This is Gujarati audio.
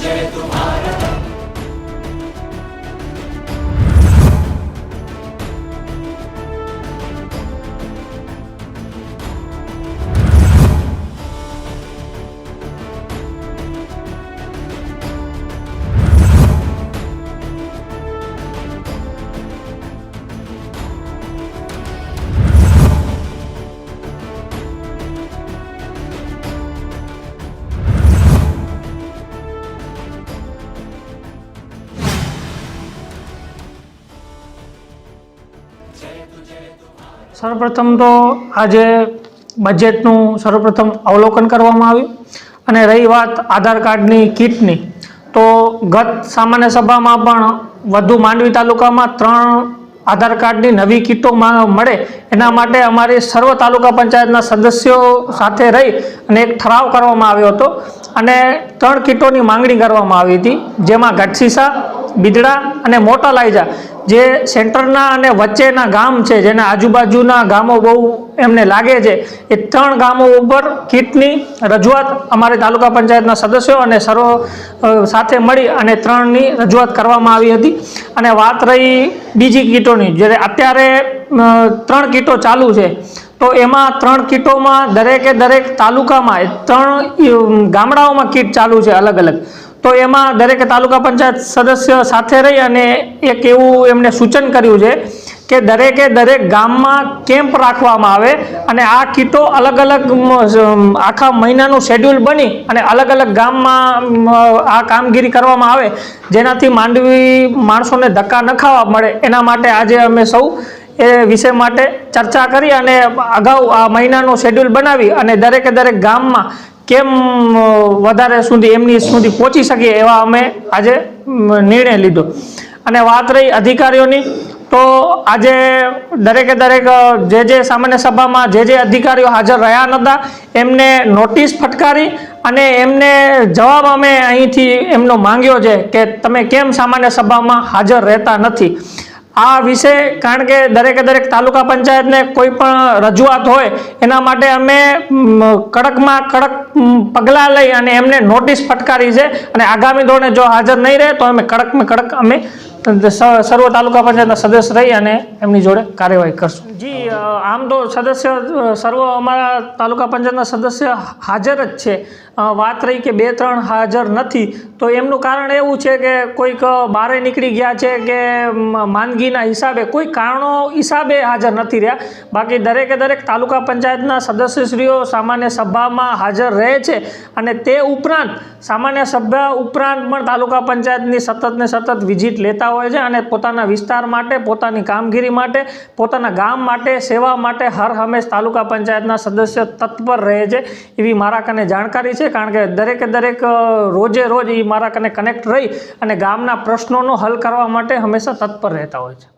Sanche tu સર્વપ્રથમ તો આજે બજેટનું સર્વપ્રથમ અવલોકન કરવામાં આવ્યું અને રહી વાત આધાર કાર્ડની કીટની, તો ગત સામાન્ય સભામાં પણ વધુ માંડવી તાલુકામાં ત્રણ આધાર કાર્ડની નવી કીટો મળે એના માટે અમારી સર્વ તાલુકા પંચાયતના સદસ્યો સાથે રહી અને એક ઠરાવ કરવામાં આવ્યો હતો અને ત્રણ કીટોની માંગણી કરવામાં આવી હતી, જેમાં ગઢસીસા બિદડા અને મોટા લાયજા, જે સેન્ટરના અને વચ્ચેના ગામ છે, જેના આજુબાજુના ગામો બહુ એમને લાગે છે, એ ત્રણ ગામો ઉપર કીટની રજૂઆત અમારે તાલુકા પંચાયતના સદસ્યો અને સર્વ સાથે મળી અને ત્રણની રજૂઆત કરવામાં આવી હતી. અને વાત રહી બીજી કીટોની, જ્યારે અત્યારે ત્રણ કીટો ચાલુ છે, તો એમાં ત્રણ કીટોમાં દરેકે દરેક તાલુકામાં ત્રણ ગામડાઓમાં કીટ ચાલુ છે અલગ અલગ. તો એમાં દરેક તાલુકા પંચાયત સદસ્ય સાથે રહી અને એક એવું એમને સૂચન કર્યું છે કે દરેકે દરેક ગામમાં કેમ્પ રાખવામાં આવે અને આ કીટો અલગ અલગ આખા મહિનાનું શેડ્યુલ બની અને અલગ અલગ ગામમાં આ કામગીરી કરવામાં આવે જેનાથી માંડવી માણસોને ધક્કા ન ખાવા મળે. એના માટે આજે અમે સૌ એ વિષય માટે ચર્ચા કરી અને અગાઉ આ મહિનાનું શેડ્યુલ બનાવી અને દરેકે દરેક ગામમાં કેમ વધારે સુધી એમની સુધી પહોંચી શકીએ એવા અમે આજે નિર્ણય લીધો. અને વાત રહી અધિકારીઓની, તો આજે દરેકે દરેક જે જે સામાન્ય સભામાં જે જે અધિકારીઓ હાજર રહ્યા નહોતા, એમને નોટિસ ફટકારી અને એમને જવાબ અમે અહીંથી એમનો માંગ્યો છે કે તમે કેમ સામાન્ય સભામાં હાજર રહેતા નથી. આ વિશે કારણ કે દરેકે દરેક તાલુકા પંચાયતને કોઈ પણ રજૂઆત હોય, એના માટે અમે કડકમાં કડક પગલાં લઈ અને એમને નોટિસ ફટકારી છે. અને આગામી ધોરણે જો હાજર નહીં રહે, તો અમે કડકમાં કડક અમે સર્વ તાલુકા પંચાયતના સદસ્ય રહી અને એમની જોડે કાર્યવાહી કરશું. જી આમ તો સદસ્ય સર્વ અમારા તાલુકા પંચાયતના સદસ્ય હાજર જ છે. વાત રહી કે બે ત્રણ હાજર નથી, તો એમનું કારણ એવું છે કે કોઈક બહારે નીકળી ગયા છે કે માંદગીના હિસાબે, કોઈ કારણો હિસાબે હાજર નથી રહ્યા. બાકી દરેકે દરેક તાલુકા પંચાયતના સદસ્યશ્રીઓ સામાન્ય સભામાં હાજર રહે છે અને તે ઉપરાંત સામાન્ય સભા ઉપરાંત પણ તાલુકા પંચાયતની સતત ને સતત વિઝિટ લેતા હોય છે અને પોતાના વિસ્તાર માટે, પોતાની કામગીરી માટે, પોતાના ગામ માટે, સેવા માટે હર હંમેશ તાલુકા પંચાયતના સદસ્ય તત્પર રહે છે. એવી મારા કને જાણકારી છે, કારણ કે દરેકે દરેક રોજે રોજ એ મારા કને કનેક્ટ રહી અને ગામના પ્રશ્નોનો હલ કરવા માટે હંમેશા તત્પર રહેતા હોય છે.